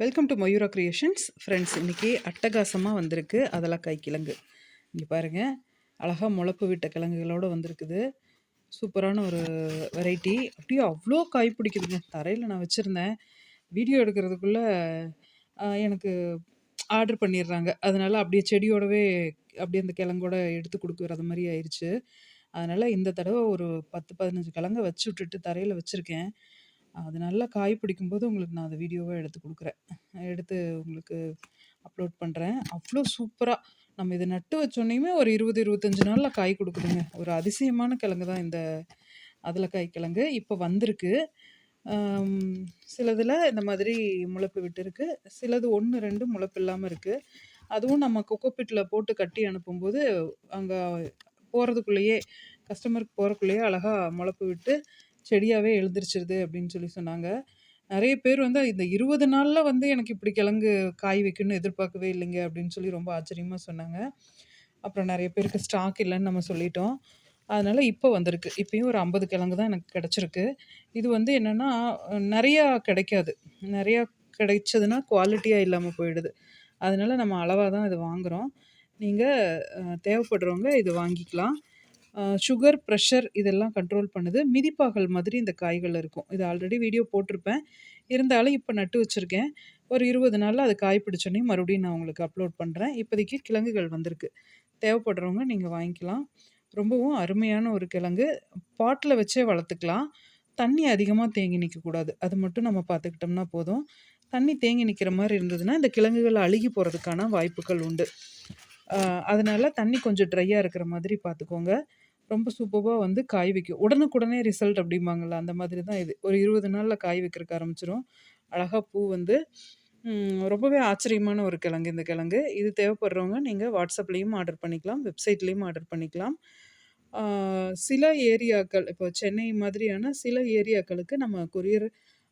Welcome to Mayura creations friends இன்றைக்கி அட்டகாசமாக வந்திருக்கு அதெல்லாம் கை கிழங்கு. இங்கே பாருங்கள் அழகாக முளப்பு விட்ட கிழங்குகளோடு வந்திருக்குது. சூப்பரான ஒரு வெரைட்டி அப்படியே அவ்வளோ காய் பிடிக்குதுங்க. தரையில் நான் வச்சுருந்தேன். வீடியோ எடுக்கிறதுக்குள்ளே எனக்கு ஆர்டர் பண்ணிடுறாங்க. அதனால் அப்படியே செடியோடவே அப்படியே அந்த கிழங்கோட எடுத்து கொடுக்குறது மாதிரி ஆயிடுச்சு அதனால் இந்த தடவை ஒரு பத்து பதினஞ்சு கிழங்க வச்சு விட்டுட்டு தரையில் வச்சுருக்கேன். அது நல்லா காய் பிடிக்கும்போது உங்களுக்கு நான் அந்த வீடியோவை எடுத்து கொடுக்குறேன். எடுத்து உங்களுக்கு அப்லோட் பண்ணுறேன் அவ்வளோ சூப்பராக நம்ம இதை நட்டு வச்சோன்னையுமே ஒரு இருபது இருபத்தஞ்சி நாளில் காய் கொடுக்குதுங்க. ஒரு அதிசயமான கிழங்கு தான் இந்த காய் கிழங்கு. இப்போ வந்திருக்கு. சிலதில் இந்த மாதிரி முளைப்பு விட்டுருக்கு. சிலது ஒன்று ரெண்டு முளைப்பு இல்லாமல் இருக்குது அதுவும் நம்ம கொக்கோப்பிட்டில் போட்டு கட்டி அனுப்பும்போது அங்கே போகிறதுக்குள்ளேயே கஸ்டமருக்கு போகிறக்குள்ளேயே அழகாக முளைப்பு விட்டு செடியாகவே எழுந்திரிச்சிருது அப்படின்னு சொல்லி சொன்னாங்க. நிறைய பேர் வந்து இந்த இருபது நாளில் வந்து எனக்கு இப்படி கிழங்கு காய் வைக்கணும்னு எதிர்பார்க்கவே இல்லைங்க அப்படின்னு சொல்லி ரொம்ப ஆச்சரியமாக சொன்னாங்க. அப்புறம் நிறைய பேருக்கு ஸ்டாக் இல்லைன்னு நம்ம சொல்லிட்டோம். அதனால் இப்போ வந்திருக்கு. இப்போயும் ஒரு ஐம்பது கிழங்கு தான் எனக்கு கிடச்சிருக்கு. இது வந்து என்னென்னா நிறையா கிடைக்காது. நிறையா கிடைச்சதுன்னா குவாலிட்டியாக இல்லாமல் போயிடுது. அதனால் நம்ம அளவாக தான் இது வாங்குகிறோம் நீங்கள் தேவைப்படுறவங்க இது வாங்கிக்கலாம். சுகர் ப்ரெஷர் இதெல்லாம் கண்ட்ரோல் பண்ணுது. மிதிப்பாகல் மாதிரி இந்த காய்கள் இருக்கும். இது ஆல்ரெடி வீடியோ போட்டிருப்பேன். இருந்தாலும் இப்போ நட்டு வச்சுருக்கேன். ஒரு இருபது நாளில் அது காய் பிடிச்சோன்னே மறுபடியும் நான் உங்களுக்கு அப்லோட் பண்ணுறேன் இப்போதைக்கு கிழங்குகள் வந்திருக்கு. தேவைப்படுறவங்க நீங்கள் வாங்கிக்கலாம். ரொம்பவும் அருமையான ஒரு கிழங்கு. பாட்டில் வச்சே வளர்த்துக்கலாம். தண்ணி அதிகமாக தேங்கி நிற்கக்கூடாது அது மட்டும் நம்ம பார்த்துக்கிட்டோம்னா போதும். தண்ணி தேங்கி நிற்கிற மாதிரி இருந்ததுன்னா இந்த கிழங்குகள் அழுகி போகிறதுக்கான வாய்ப்புகள் உண்டு. அதனால் தண்ணி கொஞ்சம் ட்ரையாக இருக்கிற மாதிரி பார்த்துக்கோங்க. ரொம்ப சூப்பராக வந்து காய் வைக்கும். உடனுக்குடனே ரிசல்ட் அப்படிம்பாங்கள்ல அந்த மாதிரி தான் இது. ஒரு இருபது நாளில் காய் வைக்கிறதுக்கு ஆரம்பிச்சிரும். அழகாக பூ வந்து ரொம்பவே ஆச்சரியமான ஒரு கிழங்கு இந்த கிழங்கு. இது தேவைப்படுறவங்க நீங்கள் வாட்ஸ்அப்லேயும் ஆர்டர் பண்ணிக்கலாம் வெப்சைட்லேயும் ஆர்டர் பண்ணிக்கலாம். சில ஏரியாக்கள் இப்போ சென்னை மாதிரியான சில ஏரியாக்களுக்கு நம்ம கொரியர்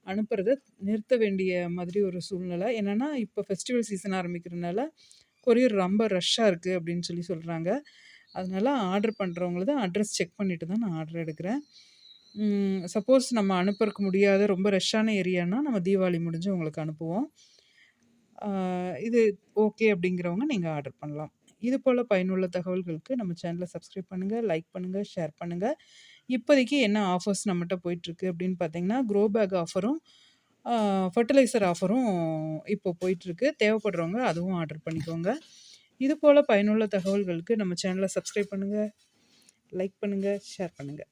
அனுப்புறத நிறுத்த வேண்டிய மாதிரி ஒரு சூழ்நிலை. என்னென்னா இப்போ ஃபெஸ்டிவல் சீசன் ஆரம்பிக்கிறதுனால கொரியர் ரொம்ப ரஷ்ஷாக இருக்குது அப்படின்னு சொல்லி சொல்கிறாங்க அதனால் ஆர்டர் பண்ணுறவங்களது அட்ரஸ் செக் பண்ணிவிட்டு தான் நான் ஆர்டர் எடுக்கிறேன். சப்போஸ் நம்ம அனுப்புறக்கு முடியாத ரொம்ப ரஷ்ஷான ஏரியானா நம்ம தீபாவளி முடிஞ்சு உங்களுக்கு அனுப்புவோம். இது ஓகே அப்படிங்கிறவங்க நீங்கள் ஆர்டர் பண்ணலாம். இது போல் பயனுள்ள தகவல்களுக்கு நம்ம சேனலை சப்ஸ்கிரைப் பண்ணுங்கள் லைக் பண்ணுங்கள் ஷேர் பண்ணுங்கள் இப்போதைக்கு என்ன ஆஃபர்ஸ் நம்மகிட்ட போயிட்டுருக்கு அப்படின்னு பார்த்தீங்கன்னா க்ரோ பேக் ஆஃபரும் ஃபர்டிலைசர் ஆஃபரும் இப்போ போயிட்டுருக்கு. தேவைப்படுறவங்க அதுவும் ஆர்டர் பண்ணிக்கோங்க. இது போல் பயனுள்ள தகவல்களுக்கு நம்ம சேனலை சப்ஸ்கிரைப் பண்ணுங்கள் லைக் பண்ணுங்கள் ஷேர் பண்ணுங்கள்